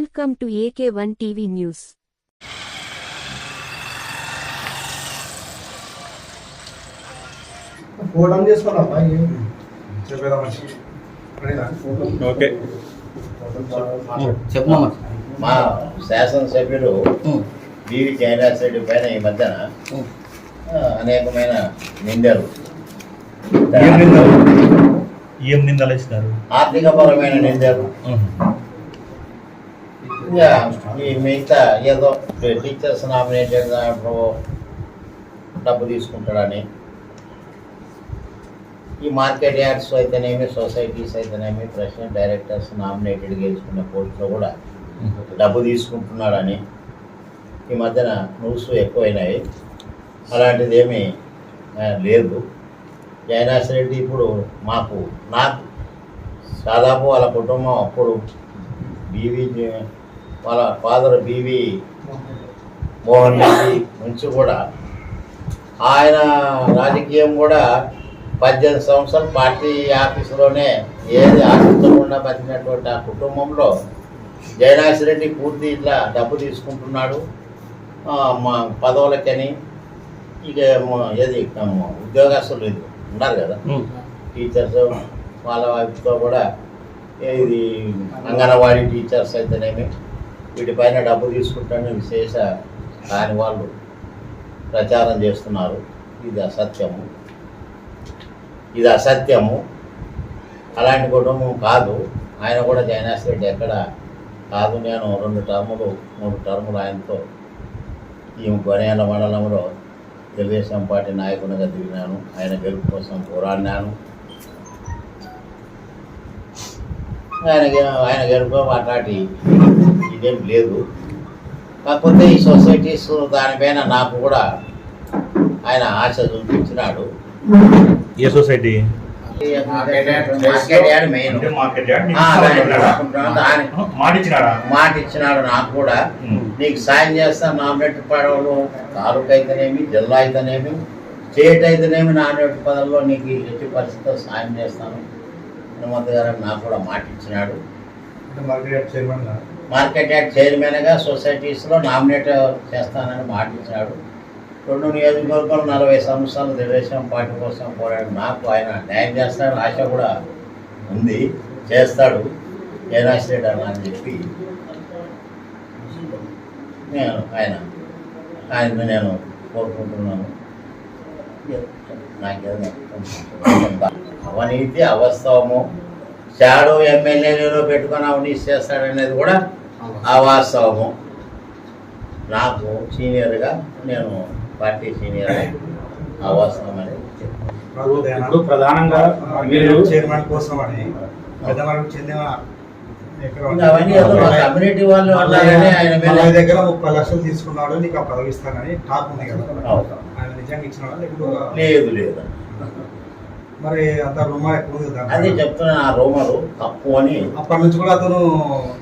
Welcome to AK1 TV News. ఫోటం చేసుకోవాలమ్మా ఏం? చెప్పేదా మంచి okay. చెప్పు మామ. మా శాసనసభ్యులు బివి జయరాజ్ రెడ్డి పైన ఈ మధ్యన అనేకమైన నిందలు. ఏం నిందలు? ఏం నిందలు ఇచ్చినారు ఆర్థికపరమైన నిందలు. ఈ మిగతా ఏదో టీచర్స్ నామినేటెడ్ దాంట్లో డబ్బు తీసుకుంటాడని. ఈ మార్కెట్ యార్డ్స్ అయితేనేమి సొసైటీస్ అయితేనేమి ప్రెసిడెంట్ డైరెక్టర్స్ నామినేటెడ్ గెలుచుకునే పోస్టులో కూడా డబ్బు తీసుకుంటున్నాడని. ఈ మధ్యన న్యూస్ ఎక్కువైనాయి. అలాంటిది ఏమీ లేదు. జయనాథ్ రెడ్డి ఇప్పుడు మాకు నాకు దాదాపు వాళ్ళ కుటుంబం అప్పుడు బీవీ వాళ్ళ ఫాదర్ బీవీ మోహన్ రెడ్డి నుంచి కూడా. ఆయన రాజకీయం కూడా పద్దెనిమిది సంవత్సరాలు పార్టీ ఆఫీసులోనే ఏది ఆశించకుండా బతికినటువంటి ఆ కుటుంబంలో జయనాథ్ రెడ్డి పూర్తి ఇట్లా డబ్బు తీసుకుంటున్నాడు. మా పదవులకని ఇక ఏది ఉద్యోగస్తులు ఇది ఉన్నారు కదా. టీచర్స్ వాళ్ళ వైపుతో కూడా ఇది అంగన్వాడీ టీచర్స్ అయితేనేమి వీటిపైన డబ్బు తీసుకుంటానే విశేష కాని వాళ్ళు ప్రచారం చేస్తున్నారు. ఇది అసత్యము. ఇది అసత్యము. అలాంటి కుటుంబం కాదు. ఆయన కూడా జైనాస్ రెడ్డి ఎక్కడ కాదు. నేను రెండు టర్ములు మూడు టర్ములు ఆయనతో ఈ గొనేల మండలంలో తెలుగుదేశం పార్టీ నాయకునిగా దిగినాను. ఆయన గెలుపు కోసం పోరాడినాను. ఆయన ఆయన గెలుపు అట్లాంటి ఇదేం లేదు. కాకపోతే ఈ సొసైటీస్ దానిపైన నాకు కూడా ఆయన ఆశ చూపించినాడు. ఏ సొసైటీ? మాట ఇచ్చినాడా మాట ఇచ్చినాడు నాకు కూడా. నీకు సాయం చేస్తాను నామినేట్ పదవులు తాలూకు అయితేనేమి జిల్లా అయితేనేమి స్టేట్ అయితేనేమి నామినేట్ పదవుల్లో నీకు ఎట్టి పరిస్థితుల్లో సాయం చేస్తాను. హనుమంత్ గారు నాకు కూడా మాట ఇచ్చినాడు. అంటే మార్కెట్ యార్డ్ చైర్మన్గా సొసైటీస్లో నామినేట్ చేస్తానని మాట ఇచ్చినాడు. రెండు నియోజకవర్గాలు నలభై సంవత్సరాలు తెలుగుదేశం పార్టీ కోసం పోరాడు నాకు ఆయన న్యాయం చేస్తాడని ఆశ కూడా ఉంది. చేస్తాడు. జయరాజ్ అన్న అని చెప్పి నేను ఆయన ఆయన నేను కోరుకుంటున్నాను. అవినీతి అవాస్తవము షాడో ఎమ్మెల్యేలలో పెట్టుకొని అవినీతి చేస్తాడనేది కూడా అవాస్తవము నాకు సీనియర్గా నేను పార్టీ సీనియర్ అవాస్తవం అనేది చెప్తాను. ప్రధానంగా మీరు చైర్మన్ కోసం అని పెద్దవాళ్ళకి చెందిన అవన్నీ కమ్యూనిటీ వాళ్ళు ఆయన దగ్గర ముప్పై లక్షలు తీసుకున్నాడు నీకు ఆ పదవి ఇస్తానని టాక్ ఉంది కదా. ఆయన నిజంగా లేకపోతే లేదు లేదు. మరి అంత రుమా ఎక్కువ. అదే చెప్తున్నా ఆ రోమరు తప్పు అని. అప్పటి నుంచి కూడా అతను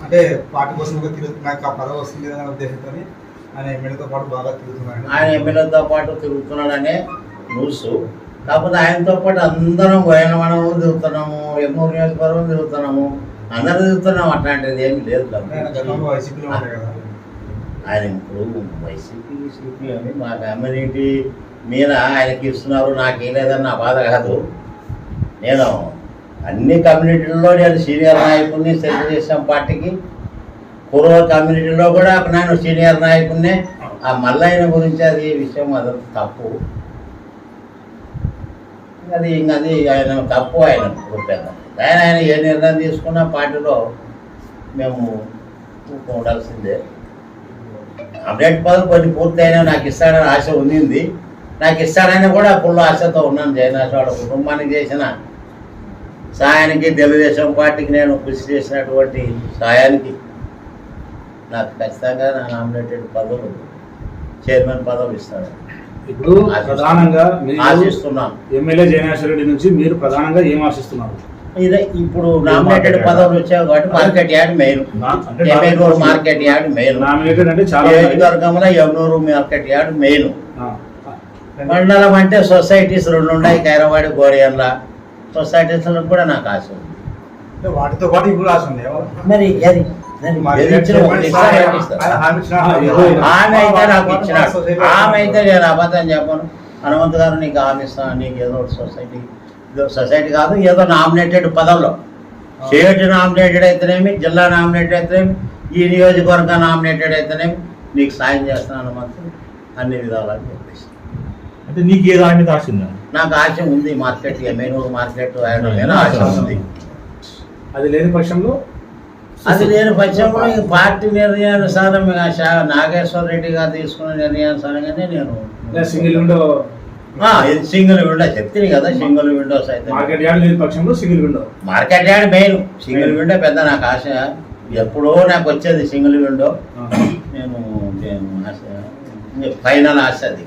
అంటే పార్టీ కోసం కూడా తిరుగుతు నాకు ఆ పదవి వస్తుంది అనే ఉద్దేశంతో ఆయన ఎమ్మెల్యేతో పాటు బాగా తిరుగుతున్నాడు. ఆయన ఎమ్మెల్యేతో పాటు తిరుగుతున్నాడనే న్యూస్. కాకపోతే ఆయనతో పాటు అందరం మనం తిరుగుతున్నాము ఎన్నూరు నియోజకవర్గం తిరుగుతున్నాము. అందరూ తిరుగుతున్నాం అట్లాంటిది ఏమి లేదు ఆయన ఇప్పుడు వైసీపీ సిపిఎం మా కమ్యూనిటీ మీద ఆయనకి ఇస్తున్నారు నాకు లేదని నా బాధ కాదు. నేను అన్ని కమ్యూనిటీల్లో నేను సీనియర్ నాయకుడిని తెలుగుదేశం పార్టీకి. పూర్వ కమ్యూనిటీలో కూడా నేను సీనియర్ నాయకుడిని. ఆ మల్లయ్య గురించి అది విషయం అది తప్పు. అది ఇంక అది ఆయన తప్పు ఆయన. ఇప్పుడు పెద్ద ఆయన ఆయన ఏ నిర్ణయం తీసుకున్నా పార్టీలో మేము ఉండాల్సిందే. అప్డేట్ పదవి కొన్ని పూర్తయినా నాకు ఇస్తాడని ఆశ ఉండింది. నాకు ఇస్తాడని కూడా ఫుల్ ఆశతో ఉన్నాను జయనాథ్ వాళ్ళ కుటుంబానికి చేసిన సాయానికి తెలుగుదేశం పార్టీకి నేను కృషి చేసినటువంటి సాయానికి నాకు ఖచ్చితంగా నా నామినేటెడ్ పదవులు చైర్మన్ పదవి ఇస్తాడు. ఇప్పుడు ప్రధానంగా ఆశిస్తున్నాను. ఎమ్మెల్యే జయనాశ్వర రెడ్డి నుంచి మీరు ప్రధానంగా ఏం ఆశిస్తున్నారు? ఇదే ఇప్పుడు నామినేటెడ్ పదవులు వచ్చాయి కాబట్టి market yard MLA market yard main nominated అంటే చాలా ఉన్నాయి. నియోజకవర్గంలో ఎవనూరు మార్కెట్ యార్డ్ మెయిన్ ఆ, మండలం అంటే సొసైటీస్ రెండు ఉన్నాయి కైరవాడి గోరియన్ల సొసైటీస్ కూడా నాకు ఆశ ఉంది. వాటితో పాటు ఇప్పుడు ఆశ ఉంది. మరి అది ఇచ్చిన. ఆమె అయితే నాకు ఇచ్చినాడు ఆమె అయితే నేను అబద్ధం చెప్పను. హనుమంత్ గారు నీకు ఆమె ఇస్తాను నీకు ఏదో ఒకటి సొసైటీ సొసైటీ కాదు ఏదో నామినేటెడ్ పదంలో. స్టేట్ నామినేటెడ్ అయితేనేమి జిల్లా నామినేటెడ్ అయితేనేమి ఈ నియోజకవర్గ నామినేటెడ్ అయితేనేమి నీకు సాయం చేస్తాను హనుమంత్ అన్ని విధాలు అని చెప్పేసి. అంటే నీకు ఏ దాని మీద ఆశ ఉందా? నాకు ఆశ ఉంది మార్కెట్ ఎమ్మెనూరు మార్కెట్ ఆశ ఉంది. అది లేని పక్షంలో? అది నేను పక్షంలో ఈ పార్టీ నిర్ణయానుసారం నాగేశ్వర రెడ్డి గారు తీసుకున్న నిర్ణయానుసారంగానే నేను సింగిల్ విండో ఇది సింగిల్ విండో చెప్తుంది కదా సింగిల్ విండోస్ అయితే మార్కెట్ యార్డ్ లేని పక్షంలో single window. Market yard main. Single window పెద్ద నాకు ఆశ. ఎప్పుడో నాకు వచ్చేది సింగిల్ విండో. నేను ఆశ ఫైనల్ ఆశ అది.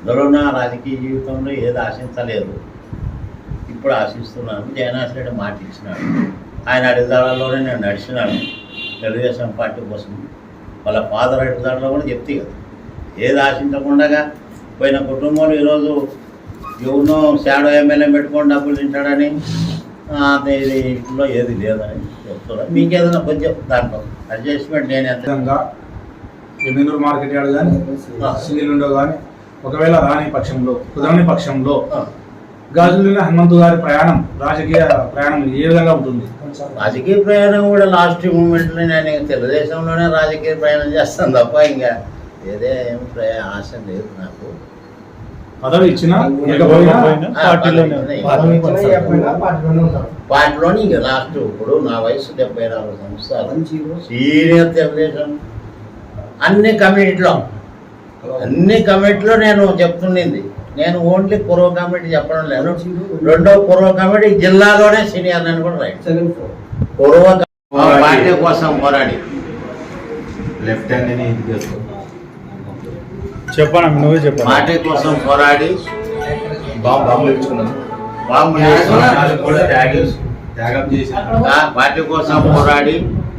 అందులో నా రాజకీయ జీవితంలో ఏది ఆశించలేదు. ఇప్పుడు ఆశిస్తున్నాను. జగన్నాథ్ రెడ్డి మాట ఇచ్చినాడు. ఆయన అడుగుదాడలోనే నేను నడిచినాను. తెలుగుదేశం పార్టీ కోసం. వాళ్ళ ఫాదర్ అడుగుదాడలో కూడా చెప్తే కదా. ఏది ఆశించకుండా పోయిన కుటుంబంలో ఈరోజు ఎవరినో షాడో ఎమ్మెల్యే పెట్టుకొని డబ్బులు తింటాడని ఇది ఇంట్లో ఏది లేదని చెప్తున్నా. మీకు ఏదైనా కొంచెం దాంట్లో అడ్జస్ట్మెంట్ నేను ఎంత విధంగా ఎమ్మెనూరు మార్కెట్ యార్డ్ కానీ సింగిల్ విండో కానీ ఒకవేళ రాని పక్షంలో కుదరని పక్షంలో గాజుల్లోని హనుమంతు గారి ప్రయాణం రాజకీయ ప్రయాణం ఏ విధంగా ఉంటుంది? రాజకీయ ప్రయాణం కూడా లాస్ట్ మూమెంట్లో నేను తెలుగుదేశంలోనే రాజకీయ ప్రయాణం చేస్తాను తప్ప ఇంకా ఏదే ఏం ప్రయా ఆశ లేదు నాకు. పదవి ఇచ్చినా పార్టీలోనే ఇంక లాస్ట్ ఇప్పుడు నా వయసు డెబ్బై నాలుగు సంవత్సరాలు. సీనియర్ తెలుగుదేశం అన్ని కమిటీలో అన్ని కమిటీలో నేను చెప్తుండింది. నేను ఓన్లీ కురవ కమిటీ చెప్పడం లేదు. రెండో కురవ కమిటీ జిల్లాలోనే సీనియర్ అని కూడా రైట్ కమిటీ. పార్టీ కోసం పోరాడి. లెఫ్ట్ హ్యాండ్ అని ఇది చెప్పాను నువ్వే చెప్పాను? పార్టీ కోసం పోరాడి పార్టీ కోసం పోరాడి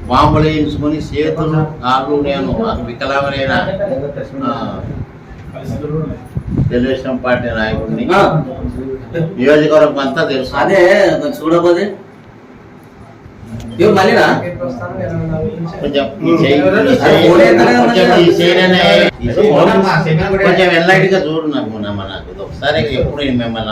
బాంబులు వేయించుకుని చేతులు కాళ్ళు నేను వికలాంగులైన తెలుగుదేశం పార్టీ నాయకుడిని. నియోజకవర్గం అంతా తెలుసు. అదే చూడబోదే ఇవి మళ్ళీనా కొంచెం కొంచెం ఎల్లైట్గా చూడు నాకు. ఇది ఒకసారి ఎప్పుడు మిమ్మల్ని